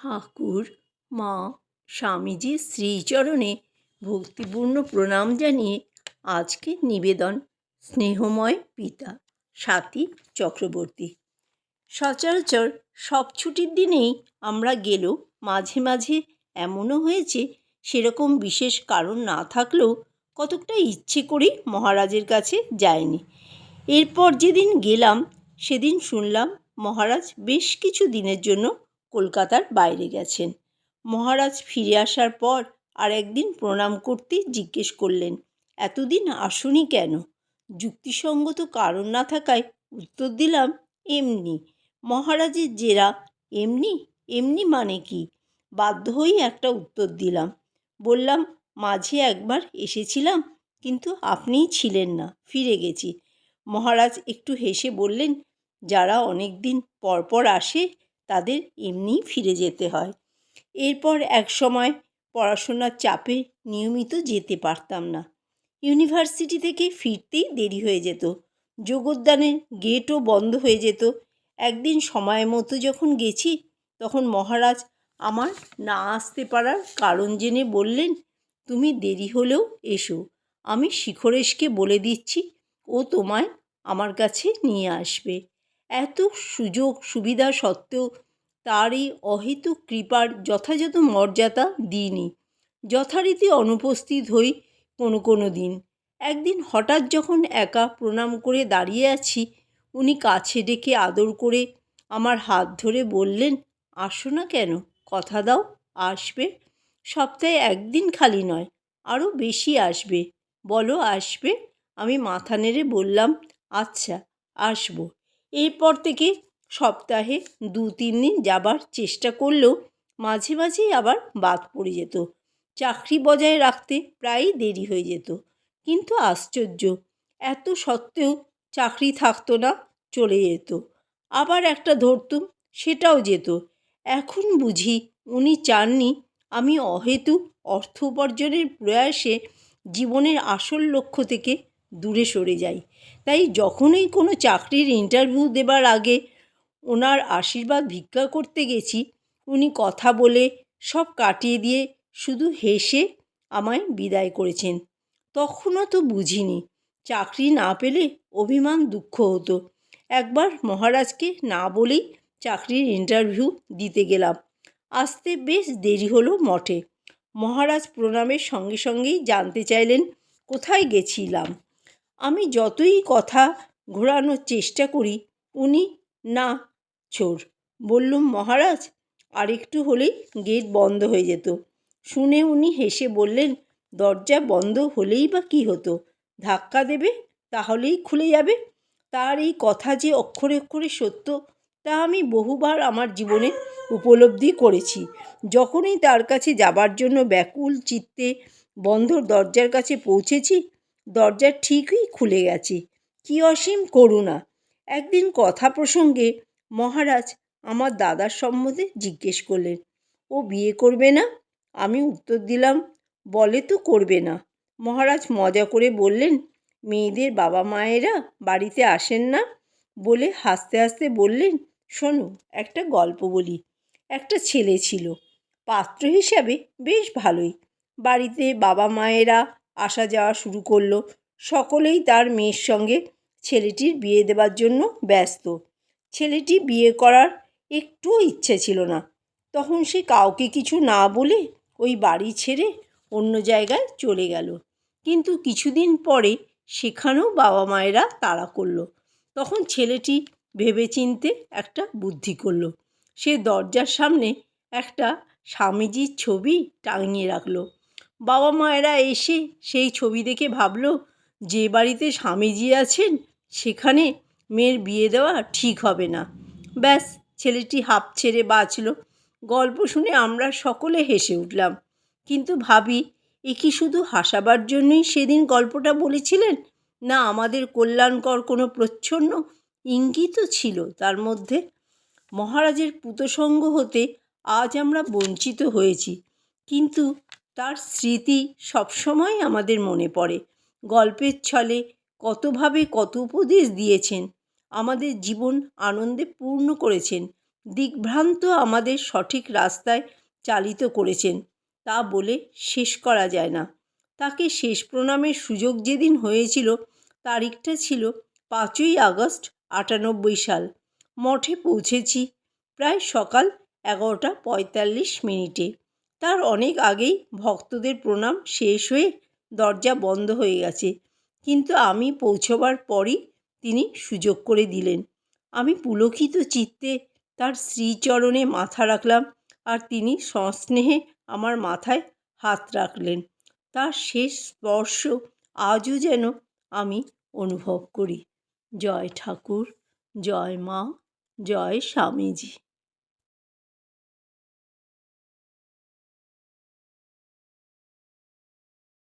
ঠাকুর, মা স্বামীজির শ্রীচরণে ভক্তিপূর্ণ প্রণাম জানিয়ে আজকের নিবেদন, স্নেহময় পিতা স্বাতী চক্রবর্তী। সচরাচর সব ছুটির দিনেই আমরা গেলেও মাঝে মাঝে এমনও হয়েছে, সেরকম বিশেষ কারণ না থাকলেও কতকটা ইচ্ছে করেই মহারাজের কাছে যায়নি এরপর যেদিন গেলাম, সেদিন শুনলাম মহারাজ বেশ কিছু দিনের জন্য কলকাতার বাইরে গেছেন। মহারাজ ফিরে আসার পর আর একদিন প্রণাম করতে জিজ্ঞেস করলেন, এতদিন আসুনি কেন? যুক্তিসঙ্গত কারণ না থাকায় উত্তর দিলাম, এমনি। মহারাজের জেরা, এমনি? এমনি মানে কি? বাধ্য হয়েই একটা উত্তর দিলাম। বললাম, মাঝে একবার এসেছিলাম, কিন্তু আপনিই ছিলেন না, ফিরে গেছি। মহারাজ একটু হেসে বললেন, যারা অনেক দিন পর পর আসে তাদের এমনিই ফিরে যেতে হয়। এরপর এক সময় পড়াশোনার চাপে নিয়মিত যেতে পারতাম না। ইউনিভার্সিটি থেকে ফিরতেই দেরি হয়ে যেত। যোগদানের গেটও বন্ধ হয়ে যেত। একদিন সময় মতো যখন গেছি, তখন মহারাজ আমার না আসতে পারার কারণ জেনে বললেন, তুমি দেরি হলেও এসো। আমি শিখরেশকে বলে দিচ্ছি, ও তোমায় আমার কাছে নিয়ে আসবে। এত সুযোগ সুবিধা সত্ত্বেও তার এই অহেতুক কৃপার যথাযথ মর্যাদা দিইনি। যথারীতি অনুপস্থিত হই কোনো কোনো দিন। একদিন হঠাৎ যখন একা প্রণাম করে দাঁড়িয়ে আছি, উনি কাছে ডেকে আদর করে আমার হাত ধরে বললেন, আসো না কেন? কথা দাও, আসবে। সপ্তাহে একদিন খালি নয় আরও বেশি আসবে। বলো, আসবে? আমি মাথা নেড়ে বললাম আচ্ছা আসব। এরপর থেকে সপ্তাহে দু, তিন দিন যাবার চেষ্টা করলেও মাঝে মাঝেই আবার বাদ পড়ে যেত। চাকরি বজায় রাখতে প্রায়ই দেরি হয়ে যেত। কিন্তু আশ্চর্য, এত সত্ত্বেও চাকরি থাকতো না, চলে যেত। আবার একটা ধরতুম, সেটাও যেত। এখন বুঝি উনি চাননি আমি অহেতু অর্থ উপার্জনের প্রয়াসে জীবনের আসল লক্ষ্য থেকে দূরে সরে যাই। তাই যখনই কোনো চাকরির ইন্টারভিউ দেবার আগে ওনার আশীর্বাদ ভিক্ষা করতে গেছি, উনি কথা বলে সব কাটিয়ে দিয়ে শুধু হেসে আমায় বিদায় করেছেন। তখনও তো বুঝিনি, চাকরি না পেলে অভিমান দুঃখ হতো। একবার মহারাজকে না বলেই চাকরির ইন্টারভিউ দিতে গেলাম। আসতে বেশ দেরি হলো মঠে। মহারাজ প্রণামের সঙ্গে সঙ্গেই জানতে চাইলেন, কোথায় গেছিলাম? আমি যতই কথা ঘোরানোর চেষ্টা করি, উনি, না চোর বললুম, মহারাজ, আরেকটু হলেই গেট বন্ধ হয়ে যেত। শুনে উনি হেসে বললেন, দরজা বন্ধ হলেই বা কী হতো? ধাক্কা দেবে, তাহলেই খুলে যাবে। তার এই কথা যে অক্ষরে অক্ষরে সত্য, তা আমি বহুবার আমার জীবনে উপলব্ধি করেছি। যখনই তার কাছে যাবার জন্য ব্যাকুল চিত্তে বন্ধ দরজার কাছে পৌঁছেছি দরজা ঠিকই খুলে গেছে। কী অসীম করুণা। একদিন কথা প্রসঙ্গে মহারাজ আমার দাদার সম্বন্ধে জিজ্ঞেস করলেন, ও বিয়ে করবে না? আমি উত্তর দিলাম, বলে তো করবে না। মহারাজ মজা করে বললেন, মেয়েদের বাবা মায়েরা বাড়িতে আসেন না? বলে হাসতে হাসতে বললেন, শোনো, একটা গল্প বলি। একটা ছেলে ছিল, পাত্র হিসাবে বেশ ভালোই। বাড়িতে বাবা মায়েরা আসা যাওয়া শুরু করল। সকলেই তার মেয়ের সঙ্গে ছেলেটির বিয়ে দেবার জন্য ব্যস্ত। ছেলেটি বিয়ে করার একটুও ইচ্ছে ছিল না। তখন সে কাউকে কিছু না বলে ওই বাড়ি ছেড়ে অন্য জায়গায় চলে গেল। কিন্তু কিছুদিন পরে সেখানেও বাবা মায়েরা তাড়া করল। তখন ছেলেটি ভেবেচিন্তে একটা বুদ্ধি করল। সে দরজার সামনে একটা স্বামীজির ছবি টাঙিয়ে রাখল। বাবা মায়েরা এসে সেই ছবি দেখে ভাবলো, যে বাড়িতে স্বামীজি আছেন, সেখানে মেয়ের বিয়ে দেওয়া ঠিক হবে না। ব্যাস, ছেলেটি হাঁপ ছেড়ে বাঁচল। গল্প শুনে আমরা সকলে হেসে উঠলাম। কিন্তু ভাবি, এ কি শুধু হাসাবার জন্যই সেদিন গল্পটা বলেছিলেন? না আমাদের কল্যাণকর কোনো প্রচ্ছন্ন ইঙ্গিতও ছিল তার মধ্যে? মহারাজের পুতসঙ্গ হতে আজ আমরা বঞ্চিত হয়েছি। কিন্তু তার স্মৃতি সবসময় আমাদের মনে পড়ে। গল্পের ছলে কতভাবে কত উপদেশ দিয়েছেন। আমাদের জীবন আনন্দে পূর্ণ করেছেন। দিগ্ভ্রান্ত আমাদের সঠিক রাস্তায় চালিত করেছেন। তা বলে শেষ করা যায় না। তাকে শেষ প্রণামের সুযোগ যেদিন হয়েছিল, তারিখটা ছিল পাঁচই আগস্ট আটানব্বই সাল। মঠে পৌঁছেছি প্রায় সকাল এগারোটা পঁয়তাল্লিশ মিনিটে। তার অনেক আগেই ভক্তদের প্রণাম শেষ হয়ে দরজা বন্ধ হয়ে গেছে। কিন্তু আমি পৌঁছবার পরই তিনি সুযোগ করে দিলেন। আমি পুলকিত চিত্তে তার শ্রীচরণে মাথা রাখলাম আর তিনি সস্নেহে আমার মাথায় হাত রাখলেন। তার শেষ স্পর্শ আজও যেন আমি অনুভব করি। জয় ঠাকুর, জয় মা, জয় স্বামীজি।